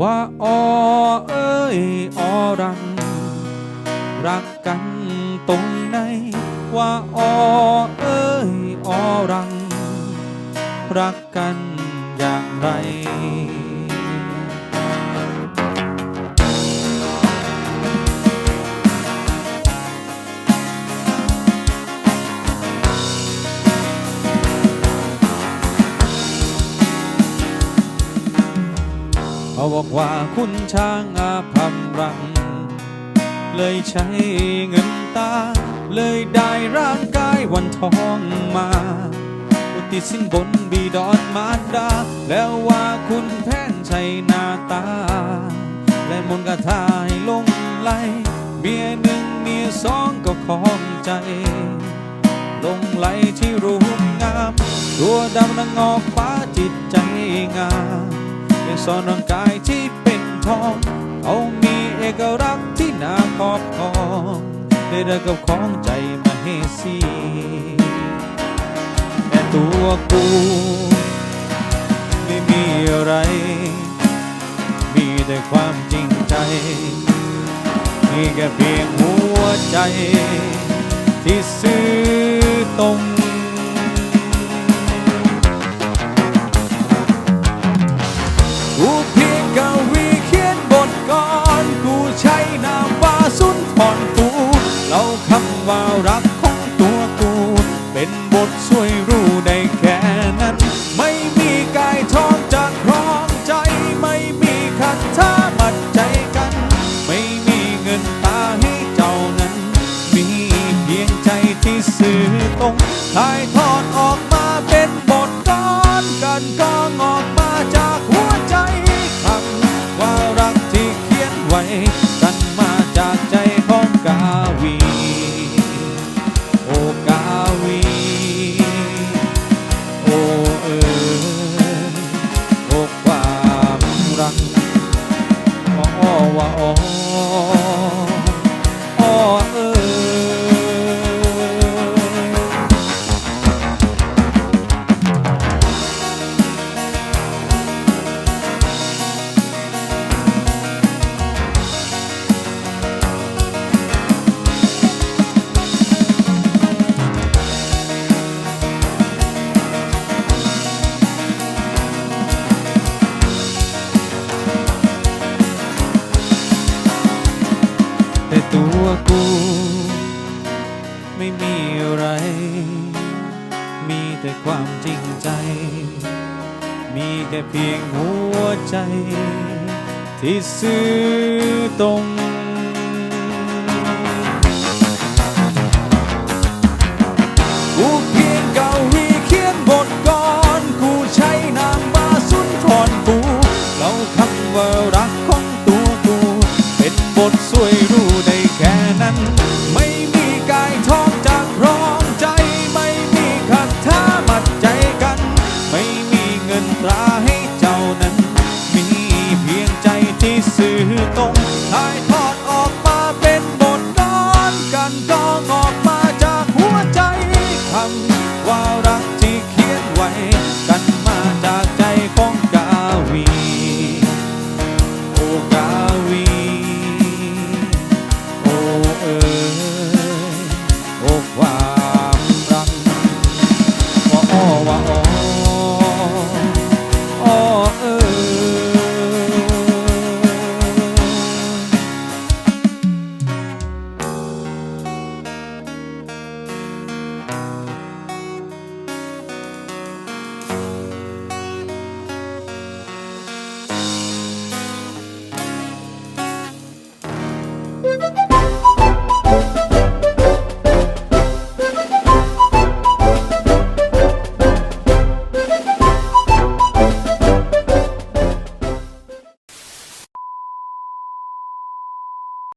ว่าอ้อเอ้ยออรัง รักกันตรงไหน ว่าอ้อเอ้ยออรัง รักกันอย่างไร บอกว่าคุณช้างอาภัมรัง เลยใช้เงินตา เลยได้ร่างกายวันทองมาอุทิสินบนบีดอนมารดา แล้วว่าคุณแพนใช้หน้าตา และมนกระทายลงไหลเมียหนึ่งเมียสองก็คองใจ ลงไหลที่รูปงาม ตัวดำนางออกฟ้าจิตใจงาม สอนร่างกายที่เป็นทองเอามีเอกลักษณ์ที่น่าครอบครองได้เดินกับของใจมาเฮสีแต่ตัวกูไม่มีอะไร มีแต่ความจริงใจ มีแค่เพียงหัวใจ ที่ซื้อตรง ว่ารักของตัวกู เป็นบทช่วยรู้ได้แค่นั้น ไม่มีกายทองจะครองใจ ไม่มีคันท่ามัดใจกัน ไม่มีเงินตาให้เจ้านั้น มีเพียงใจที่สื่อตรงถ่ายทอดออก ความรักอ้อว่าอ้ออ้อ ตัวกู ไม่มีอะไร มีแต่ความจริงใจ มีแค่เพียงหัวใจ ที่ซื่อตรงกูเพียงเกาหลีเขียนบทก่อนกูใช้นามบาสุนทรภูเราคำว่ารักของตัว บทสวยรู้ได้แค่นั้น ไม่มี